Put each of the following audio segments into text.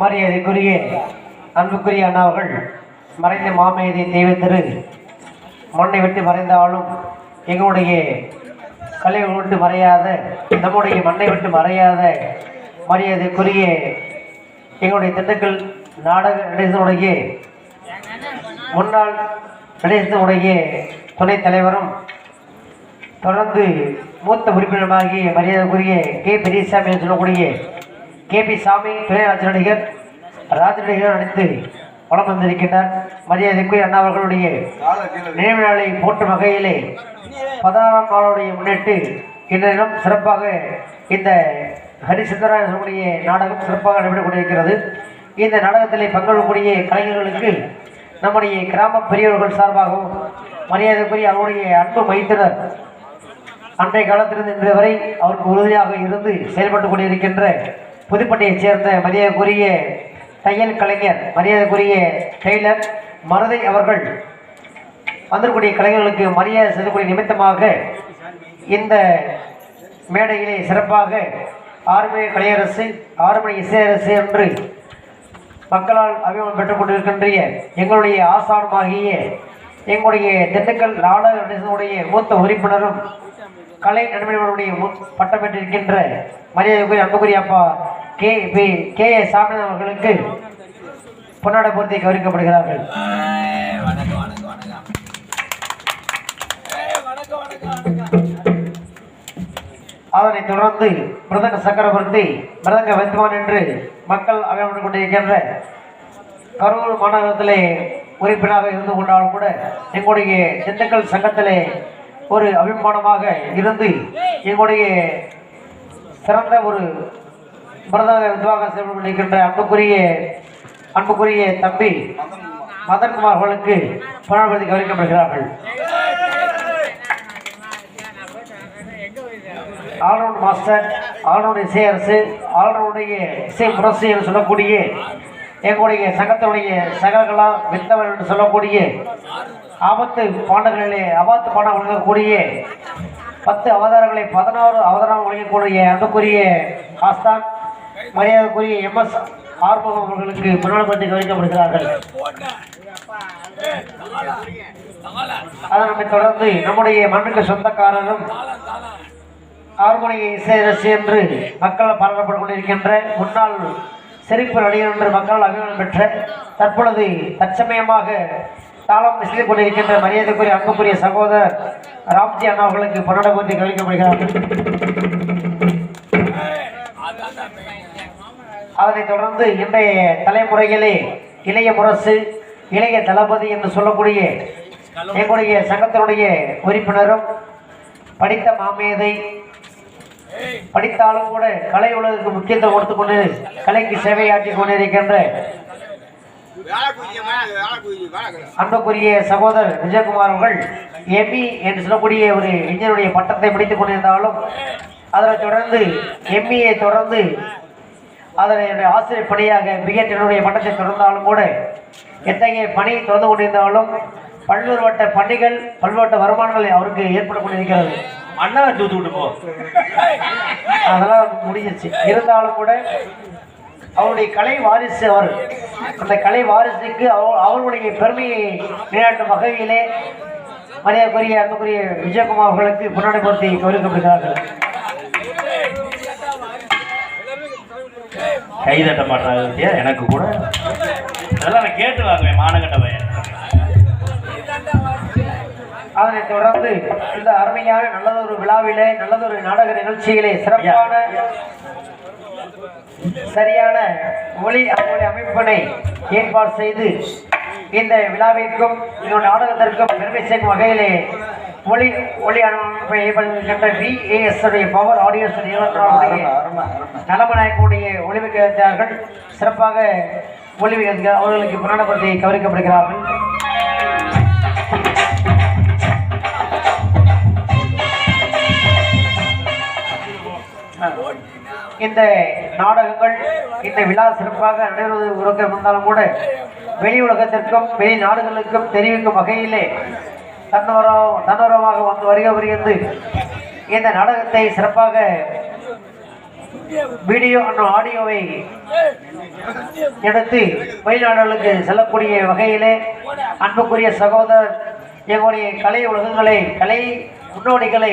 மரியாதைக்குரிய அன்புக்குரிய அண்ணாவர்கள் மறைந்த மாமேதை தெய்வ திரு மண்ணை விட்டு மறைந்தாலும் எங்களுடைய கலை விட்டு மறையாத நம்முடைய மண்ணை விட்டு மறையாத மரியாதைக்குரிய எங்களுடைய திண்டுக்கல் நாடக நடேசனுடைய முன்னாள் நடேசனுடைய துணைத் தலைவரும் தொடர்ந்து மூத்த உறுப்பினருமாகிய மரியாதைக்குரிய கே. பெரியசாமி என்று சொல்லக்கூடிய கே. பி. சாமி துணை நடிகர் ராஜ நடிகர் நடித்து வளம் வந்திருக்கின்றார். மரியாதைக்குரிய அண்ணா அவர்களுடைய நினைவு நாளை போற்றும் வகையிலே பதினாறாம் நாளுடைய முன்னிட்டு இன்றைய சிறப்பாக இந்த ஹரிசந்திரா சொல்லக்கூடிய நாடகம் சிறப்பாக நடைபெற்றுக் கொண்டிருக்கிறது. இந்த நாடகத்திலே பங்கெடுக்கக்கூடிய கலைஞர்களுக்கு நம்முடைய கிராம பெரியவர்கள் சார்பாகவும் மரியாதைக்குரிய அவருடைய அன்பு மைத்தினர் அன்றைய காலத்திலிருந்து இன்று வரை அவருக்கு உறுதியாக இருந்து செயல்பட்டு கொண்டிருக்கின்ற புதுப்பட்டியைச் சேர்ந்த மரியாதைக்குரிய தையல் கலைஞர் மரியாதைக்குரிய டெய்லர் மருதை அவர்கள் வந்திருக்கூடிய கலைஞர்களுக்கு மரியாதை செய்யக்கூடிய நிமித்தமாக இந்த மேடையிலே சிறப்பாக ஆறுமணி கலையரசு ஆறுமணி இசையரசு என்று மக்களால் அபிமானம் பெற்றுக் கொண்டிருக்கின்ற எங்களுடைய ஆசானமாகிய எங்களுடைய திண்டுக்கல் நாடக நடேசனுடைய மூத்த உறுப்பினரும் கலை நடுவர்களுடைய பட்டம் பெற்றிருக்கின்ற மரியாதைக்குரிய அன்புக்குரிய அப்பா K. P. K. A Saminathan அவர்களுக்கு பொன்னாடை பொருத்தி கௌரிக்கப்படுகிறார்கள் அதனைத் தொடர்ந்து மிருதங்க சக்கரவர்த்தி மிருதங்க வைத்துவான் என்று மக்கள் அமைப்பு கொண்டிருக்கின்ற கரூர் மாநகரத்திலே உறுப்பினராக இருந்து கொண்டாலும் கூட எங்களுடைய திண்டுக்கல் சங்கத்திலே ஒரு அபிமானமாக இருந்து எங்களுடைய சிறந்த ஒரு பிரதமர் வித்வாக செயல்படுகின்ற அன்புக்குரிய அன்புக்குரிய தம்பி மதன்குமார் அவர்களுக்கு புனர்பதி கவனிக்கப்படுகிறார்கள். All round master all round இசையரசு ஆல்ரவுடைய இசை முரசு என்று சொல்லக்கூடிய எங்களுடைய சங்கத்தினுடைய சகலகலா வித்தவர் என்று சொல்லக்கூடிய ஆபத்து பாண்டங்களிலே ஆபத்து பாடம் வழங்கக்கூடிய பத்து அவதாரங்களை பதினாறு அவதாரம் வழங்கக்கூடிய அன்புக்குரிய ஆஸ்தான் மரியாதைக்குரிய எம்எஸ் ஆர்முகம் அவர்களுக்கு முன்னாள் பற்றி கவனிக்கப்படுகிறார்கள். அதனை தொடர்ந்து நம்முடைய மண்ணுக்கு சொந்தக்காரரும் ஆறுமுனையை இசை ரசி என்று மக்கள் பாராட்டப்பட்டுக் கொண்டிருக்கின்ற முன்னாள் சிரிப்பு நடிகர் என்று மக்கள் அபிமானம் பெற்ற தற்பொழுது தற்சமயமாக தாளம் செய்து கொண்டிருக்கின்ற மரியாதைக்குரிய அன்புக்குரிய சகோதரர் ராம்ஜி அண்ணா அவர்களுக்கு பன்னெண்டு கோத்தி கவனிக்கப்படுகிறார் அதனைத் தொடர்ந்து இன்றைய தலைமுறையிலே இளைய முரசு இளைய தளபதி என்று சொல்லக்கூடிய எங்களுடைய சங்கத்தினுடைய உறுப்பினரும் படித்த மாமேதை படித்தாலும் கூட கலை உலகுக்கு முக்கியத்துவம் கொடுத்து கொண்டு கலைக்கு சேவையாற்றி கொண்டிருக்கின்ற அன்புக்குரிய சகோதரர் விஜயகுமார் அவர்கள் எம்பி என்று சொல்லக்கூடிய ஒரு இன்ஜினுடைய பட்டத்தை முடித்துக் கொண்டிருந்தாலும் அதனைத் தொடர்ந்து எம்இயை தொடர்ந்து அதனுடைய ஆசிரியர் பணியாக பிஎட்னுடைய பட்டத்தை தொடர்ந்தாலும் கூட எத்தகைய பணி தொடர்ந்து கொண்டிருந்தாலும் பல்வேறு வட்ட பணிகள் பல்வேறு வருமானங்கள் அவருக்கு ஏற்பட கொண்டிருக்கிறது தூத்து விட்டு போ அதெல்லாம் முடிஞ்சிருச்சு. இருந்தாலும் கூட அவருடைய கலை வாரிசு அவர். அந்த கலை வாரிசுக்கு அவ- அவர்களுடைய பெருமையை நிலைநாட்டும் வகையிலே மரியாதைக்குரிய அன்புக்குரிய விஜயகுமார் அவர்களுக்கு முன்னாடி பொருத்தி கௌரவிக்கப்படுகிறார்கள் கை மாட்டாங்க எனக்கு கூட. அதெல்லாம் நான் கேட்டு வாங்குவேன் மானகட்ட பையன். அதனைத் தொடர்ந்து இந்த அருமையான நல்லதொரு விழாவிலே நல்லதொரு நாடக நிகழ்ச்சியிலே சிறப்பான சரியான ஒளி ஒளி அமைப்பினை ஏற்பாடு செய்து இந்த விழாவிற்கும் இந்த நாடகத்திற்கும் பெருமை சேர்க்கும் வகையிலே ஒளி ஒளி அமைப்பை ஏற்படுத்துகின்ற விஏஎஸ் பவர் ஆடியோஸ் நிறுவனத்தினுடைய நலமநாயகனுடைய ஒளிமிக்கிறார்கள் சிறப்பாக ஒளிமிக்கிறார்கள் அவர்களுக்கு புராணப்படுத்தி கவனிக்கப்படுகிறார்கள் இந்த நாடகங்கள் இந்த விழா சிறப்பாக நடைபெறுவதற்கு உலகம் இருந்தாலும் கூட வெளி உலகத்திற்கும் வெளி நாடுகளுக்கும் தெரிவிக்கும் வகையிலே தன்னோரம் தன்னோரமாக வந்து வருக புரிந்து இந்த நாடகத்தை சிறப்பாக வீடியோ மற்றும் ஆடியோவை எடுத்து வெளிநாடுகளுக்கு செல்லக்கூடிய வகையிலே அன்புக்குரிய சகோதரர் எங்களுடைய கலை உலகங்களை கலை முன்னோடிகளை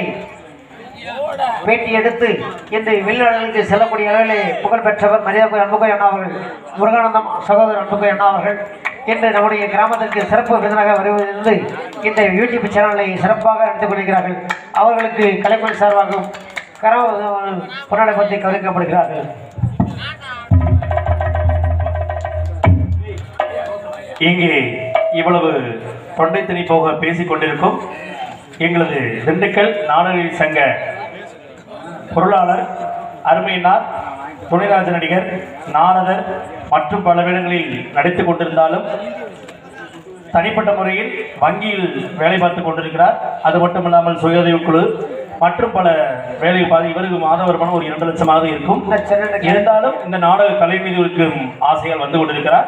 பேட்டி எடுத்து இன்று வெளிநாடுகளுக்கு செல்லக்கூடிய அளவிலே புகழ் பெற்றவர் மரியாதை அன்புக்குரிய அண்ணா அவர்கள் முருகானந்தம் சகோதரர் அன்புக்குரிய அண்ணா அவர்கள் இன்று நம்முடைய கிராமத்திற்கு சிறப்பு விருந்தினராக வருவதிலிருந்து இந்த யூடியூப் சேனலை சிறப்பாக நடத்தி கொண்டிருக்கிறார்கள். அவர்களுக்கு கலைமணி சார்பாகவும் கரவ பொன்னாடை பற்றி கவனிக்கப்படுகிறார்கள். இங்கே இவ்வளவு தொண்டை தனி போக பேசிக் கொண்டிருக்கும் எங்களது திண்டுக்கல் நாடக சங்க பொருளாளர் அருமையினார் துணைராஜ நடிகர் நாரதர் மற்றும் பல வேடங்களில் நடித்து கொண்டிருந்தாலும் தனிப்பட்ட முறையில் வங்கியில் வேலை பார்த்து கொண்டிருக்கிறார். அது மட்டுமில்லாமல் சுய குழு மற்றும் பல வேலை பாதி இவருக்கு மாத வருமானம் ஒரு இரண்டு லட்சமாக இருக்கும். இருந்தாலும் இந்த நாடக கலை மீது இருக்கும் ஆசையால் வந்து கொண்டிருக்கிறார்.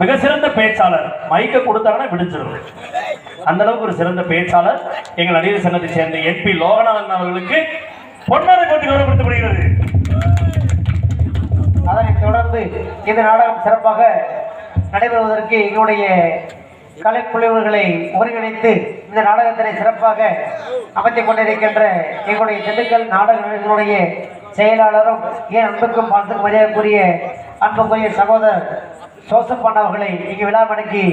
மிக சிறந்த பேச்சாளர் மைக்க கொடுத்தாங்கன்னா விடிச்சிடும் அந்த அளவுக்கு ஒரு சிறந்த பேச்சாளர் எங்கள் நடிகர் சங்கத்தை சேர்ந்த என்பி லோகநாதன் அவர்களுக்கு பொன்னாடை போட்டி கௌரவப்படுத்தப்படுகிறது அதனைத் தொடர்ந்து இந்த நாடகம் சிறப்பாக நடைபெறுவதற்கு எங்களுடைய கலைக்குழுவர்களை ஒருங்கிணைத்து இந்த நாடகத்தினை சிறப்பாக அமைத்துக் கொண்டிருக்கின்ற எங்களுடைய திண்டுக்கல் நாடக செயலாளரும் ஏன் அன்புக்கும் பாசத்துக்கும் மரியாதைக்குரிய அன்புக்குரிய சகோதரர் சோசப்பான் அவர்களை இங்கு விழா மடக்கி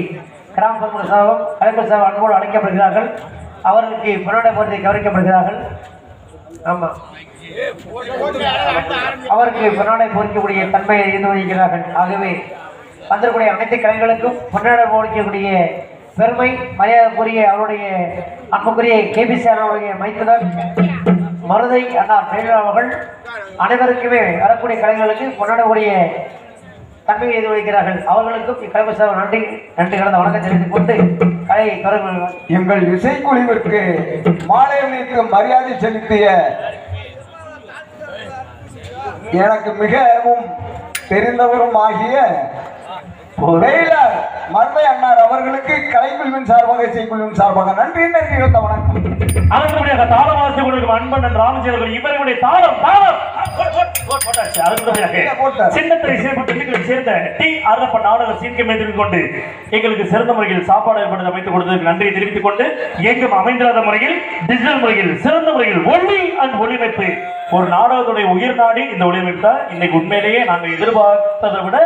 கிராம பொதுமக்கள் சார்பும் கலைஞர் சார்பு அன்போடு அழைக்கப்படுகிறார்கள். அவர்களுக்கு புனடை போட்டி கவனிக்கப்படுகிறார்கள். ஆமாம் அவருக்கு பொன்னாடை பொறிக்கக்கூடிய தன்மையை இருந்து வருகிறார்கள் ஆகவே வந்திருக்கூடிய அனைத்து கலைஞர்களுக்கும் கொண்டாட பொறிக்கக்கூடிய பெருமை மரியாதைக்குரிய அவருடைய அன்புக்குரிய கேபிசி அவருடைய மைத்துனர் மருதை அண்ணா டெய்லர் அவர்கள். அனைவருக்குமே வரக்கூடிய கலைஞர்களுக்கு கொண்டாடக்கூடிய தன்மையை எதிர் வைக்கிறார்கள்? அவர்களுக்கும் இக்கலைமை சார் நன்றி நன்றி கலந்த வணக்கம் தெரிவித்துக் கொண்டு கலையை தொடர்பு எங்கள் இசைக்குழுவிற்கு மாலை மரியாதை செலுத்திய எனக்கு மிகவும் தெரிந்தவரும் ஆகிய டெய்லர் மருதை அண்ணார் அவர்களுக்கு கலைக்குழுவின் சார்பாக இசைக்குழுவின் சார்பாக நன்றி நன்றி வணக்கம். அடுத்தபடியாக தாளம் வாசித்து கொண்டிருக்கும் அன்பன் ராமஜெயவர்கள் இவர்களுடைய தாளம் தாளம்! திண்டுக்கலை சேர்ந்த டி அருளப்ப நாடக சீர்கை மேற்கொண்டு கொண்டு எங்களுக்கு சிறந்த முறையில் சாப்பாடு ஏற்படுத்தி அமைத்துக் கொடுத்ததற்கு நன்றியை தெரிவித்துக் கொண்டு எங்கும் அமைந்திராத முறையில் டிஜிட்டல் முறையில் சிறந்த முறையில் ஒளி அண்ட் ஒளிமைப்பு ஒரு நாடகத்துடைய உயிர் நாடி இந்த ஒளிமைப்பு தான் இன்னைக்கு உண்மையிலேயே நாங்கள் எதிர்பார்த்ததை விட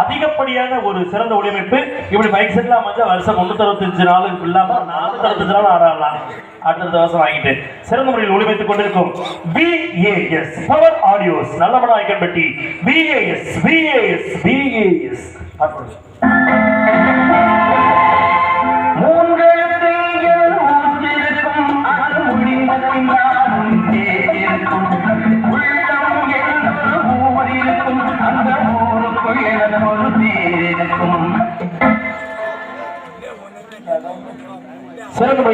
அதிகப்படியான ஒரு சிறந்த ஒளிமைப்பு இப்படி மைக் செட்டில் அமைஞ்சா வருஷம் முன்னூத்தி அறுபத்தஞ்சு நாளுக்கு இல்லாம நாலு அறுபத்தஞ்சு நாள் ஆடலாம். அடுத்த வருஷம் வாங்கிட்டு சிறந்த முறையில் ஒளிமைத்துக் கொண்டிருக்கும் பிஏஎஸ் பவர் ஆடியோஸ் நல்லபட ஐக்கன்பட்டி பிஏஎஸ் பிஏஎஸ் அப்படி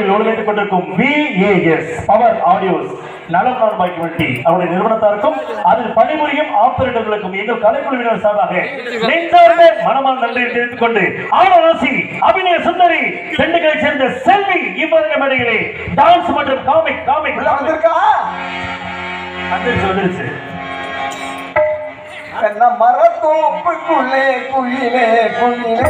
சிறந்த முறையில் ஒழுங்கமைத்துக் கொண்டிருக்கும் விஏஎஸ் பவர் ஆடியோஸ் நலம்நாள் பாய்க்கு அவருடைய நிறுவனத்தாருக்கும் அதில் பணிபுரியும் ஆப்பரேட்டர்களுக்கும் எங்கள் கலைக்குழுவினர் சார்பாக நெஞ்சார்ந்த மனமால் நன்றி தெரிவித்துக் கொண்டு ஆனராசி அபிநய சுந்தரி திண்டுக்கலை சேர்ந்த செல்வி இவ்வருட மேடைகளே டான்ஸ் மற்றும் காமிக் காமிக் வந்துருச்சு வந்துருச்சு. மரத்தோப்புக்குள்ளே குயிலே குயிலே.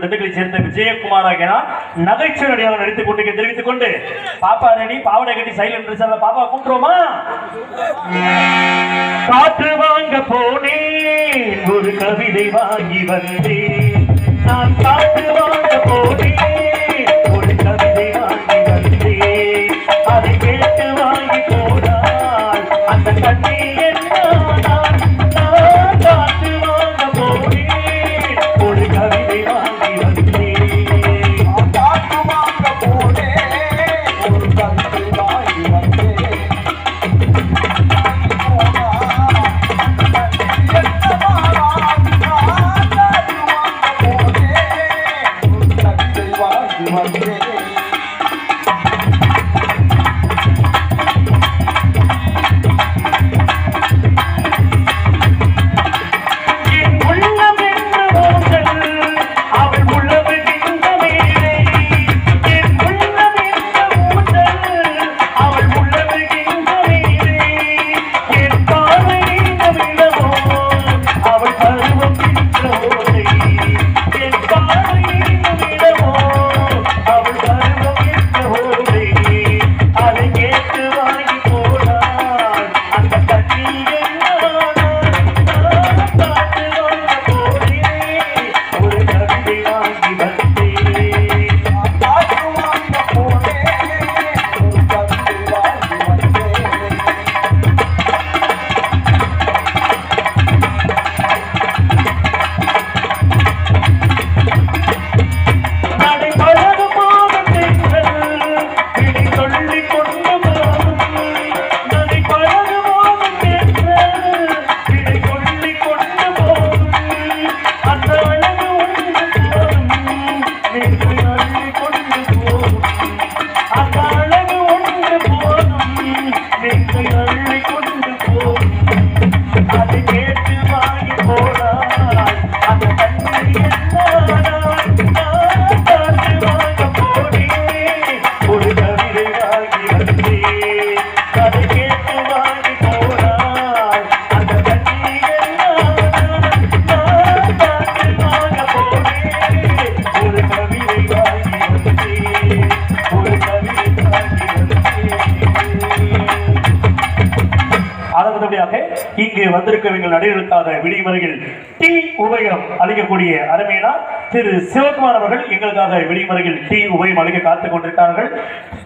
கலந்து திண்டுக்கலை சேர்ந்த விஜயகுமார் ஆகிய நகைச்சுவை நடிகாக நடித்துக் கொண்டு தெரிவித்துக் கொண்டு பாப்பா ரெடி பாவடை கட்டி சைலண்ட் ட்ரெஸ் பாப்பா கூட்டுருவோமா காற்று வாங்க போனேன் ஒரு கவிதை வாங்கி வந்தேன். நான் காற்று வாங்க போனேன். இங்கு வந்திருக்கவங்கள் நடைநிறுத்தாத விடிமறையில் டி உபயம் அளிக்கக்கூடிய அருமையினா திரு சிவகுமார் அவர்கள் எங்களுக்காக விடிமறையில் டி உபயம் அளிக்க காத்துக் கொண்டிருக்கிறார்கள்.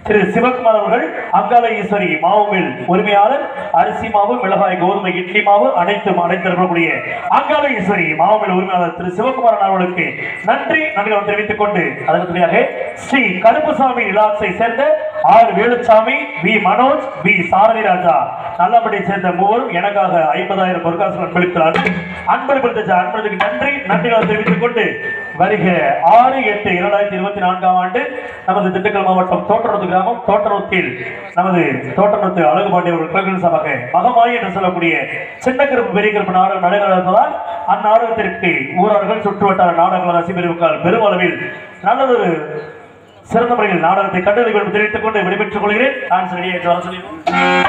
திரு சிவகுமார் அவர்கள் அங்காள ஈஸ்வரி மாவுமில் உரிமையாளர் அரிசி மாவு மிளகாய் கோதுமை இட்லி மாவு அனைத்தும் அனைத்திருக்கக்கூடிய அங்காள ஈஸ்வரி மாவுமில் உரிமையாளர் திரு சிவகுமார் அவர்களுக்கு நன்றி நன்றிகள் தெரிவித்துக் கொண்டு அதற்கு ஸ்ரீ கருப்புசாமி விலாசை சேர்ந்த R Velusamy V Manoj V Sarathi Raja நல்லபடி சேர்ந்த மூவரும் எனக்காக ஐம்பதாயிரம் பொற்காசு அன்பளித்தார் அன்பளிப்படுத்த அன்பளுக்கு நன்றி நன்றி தெரிவித்துக் கொண்டு வருக ஆறு எட்டு இரண்டாயிரத்தி இருபத்தி நான்காம் ஆண்டு நமது திண்டுக்கல் மாவட்டம் தோட்டநூத்து கிராமம் தோட்டநூத்தில் நமது தோட்டநூத்து அழகுபாண்டி அவர்கள் கோயில் சபாக மகமாய் என்று சொல்லக்கூடிய சின்ன கருப்பு பெரிய கருப்பு நாடகம் நடைபெறுவதால் அந்நாடகத்திற்கு ஊரார்கள் சுற்றுவட்டார நாடக ரசிப்பிரிவுக்கால் பெருமளவில் நல்லதொரு சிறந்த முறையில் நாடகத்தை கண்டறிவு தெரிவித்துக் கொண்டு விடைபெற்றுக் கொள்கிறேன். நான் சரியாக